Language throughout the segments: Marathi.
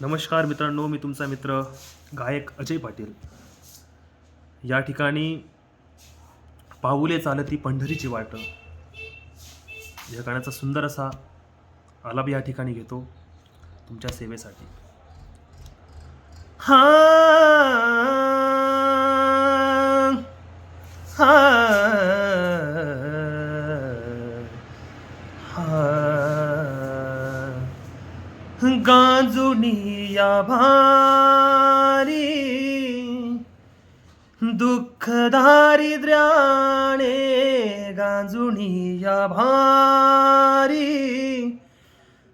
नमस्कार मित्रांनो मी तुमचा मित्र गायक अजय पाटील. या ठिकाणी पाऊले चालती पंढरीची वाट. या गाण्याचा सुंदर असा आलाप या ठिकाणी घेतो तुमच्या सेवेसाठी. हा! गांजुनी या भारी दुःख दारिद्र्याने गांजुनी या भारी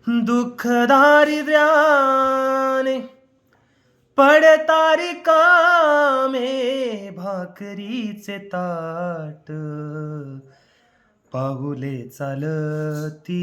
दुःख दारिद्र्याने पडतारी कामे भाकरीचे ताट पाहुले चालती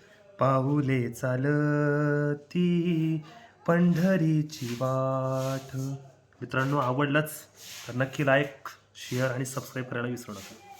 पाऊले चालती पंढरीची वाट. मित्रांनो आवडलाच तर नक्की लाईक शेअर आणि सबस्क्राईब करायला विसरू नका.